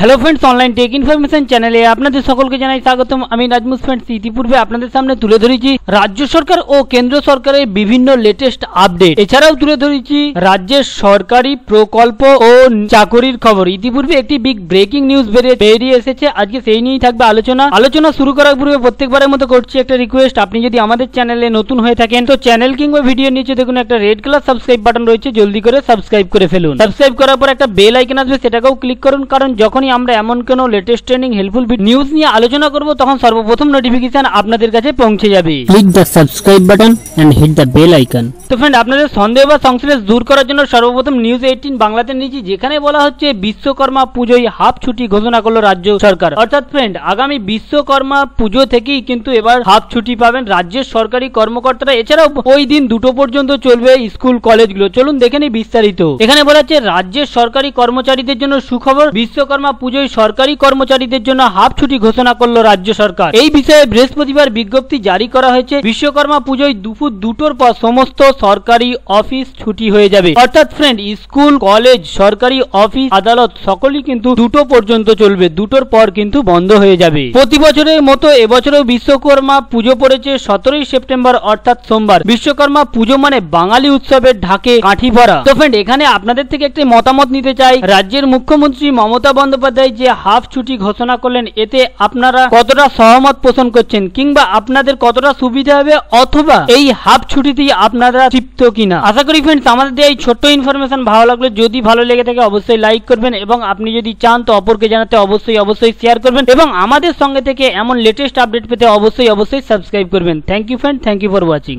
Hello friends online tech information চ্যানেলে আপনাদের সকলকে জানাই স্বাগতম। আমি নাজমুস ফ্রেন্ডস ইতিপূর্বে আপনাদের সামনে তুলে ধরেছি রাজ্য সরকার ও কেন্দ্র সরকারের বিভিন্ন লেটেস্ট আপডেট এছাড়াও তুলে ধরেছি রাজ্যের সরকারি প্রকল্প ও চাকরির খবর। ইতিপূর্বে একটি বিগ ব্রেকিং নিউজ বেরিয়ে বেরিয়ে এসেছে। আজকে সেই নিয়েই থাকবে আলোচনা। আলোচনা শুরু করার পূর্বে প্রত্যেকবারের মতো করছি একটা রিকোয়েস্ট আপনি যদি আমাদের চ্যানেলে নতুন হয়ে থাকেন, তো চ্যানেল কিংবা ভিডিওর নিচে দেখুন একটা রেড কালার সাবস্ক্রাইব বাটন রয়েছে। জলদি করে সাবস্ক্রাইব করে ফেলুন। সাবস্ক্রাইব করার পর একটা বেল আইকন আসবে, সেটাকেও ক্লিক করুন। কারণ যখনই আমরা এমন কোনো লেটেস্ট ট্রেনিং হেল্পফুল নিউজ নিয়ে আলোচনা করব তখন সর্বপ্রথম নোটিফিকেশন আপনাদের কাছে পৌঁছে যাবে। Click the subscribe button and hit the bell icon. তো ফ্রেন্ড আপনাদের সন্দেহ বা সংশ্লেষ দূর করার জন্য সর্বপ্রথম নিউজ এইটিন বাংলাতে নিয়েছি যেখানে বলা হচ্ছে বিশ্বকর্মা পুজোয় হাফ ছুটি ঘোষণা করল রাজ্য সরকার। অর্থাৎ ফ্রেন্ড আগামী বিশ্বকর্মা পুজো থেকেই কিন্তু এবার হাফ ছুটি পাবেন রাজ্যের সরকারি কর্মকর্তারা। এছাড়াও ওই দিন দুটো পর্যন্ত চলবে স্কুল কলেজগুলো। চলুন দেখে নিই বিস্তারিত। এখানে বলা হচ্ছে রাজ্যের সরকারি কর্মচারীদের জন্য সুখবর বিশ্বকর্মা পুজোয় সরকারি কর্মচারীদের জন্য হাফ ছুটি ঘোষণা করল রাজ্য সরকার। এই বিষয়ে বৃহস্পতিবার বিজ্ঞপ্তি জারি করা হয়েছে। বিশ্বকর্মা পুজোয় দুপুর দুটোর পর সমস্ত সরকারি অফিস ছুটি হয়ে যাবে। অর্থাৎ ফ্রেন্ড স্কুল কলেজ সরকারি অফিস, আদালত সকলই কিন্তু দুটো পর্যন্ত চলবে। দুটোর পর কিন্তু বন্ধ হয়ে যাবে। প্রতি বছরের মতো এবছরেও বিশ্বকর্মা পুজো পড়েছে সতেরোই সেপ্টেম্বর, অর্থাৎ সোমবার। বিশ্বকর্মা পুজো মানে বাঙালি উৎসবের ঢাকে কাঠি ভরা। তো ফ্রেন্ড এখানে আপনাদের থেকে একটি মতামত নিতে চাই। রাজ্যের মুখ্যমন্ত্রী মমতা বন্দ্যোপাধ্যায় যে হাফ ছুটি ঘোষণা করলেন, এতে আপনারা কতটা সহমত পোষণ করছেন? কিংবা আপনাদের কতটা সুবিধা হবে? অথবা এই হাফ ছুটিতেই আপনারা তৃপ্ত কিনা? আশা করি ফ্রেন্ডস আমাদের এই ছোট্ট ইনফরমেশন ভালো লাগলে যদি ভালো লেগে থাকে অবশ্যই লাইক করবেন এবং আপনি যদি চান তো অপরকে জানাতে অবশ্যই অবশ্যই শেয়ার করবেন এবং আমাদের সঙ্গে থেকে এমন লেটেস্ট আপডেট পেতে অবশ্যই অবশ্যই সাবস্ক্রাইব করবেন। Thank you friend thank you for watching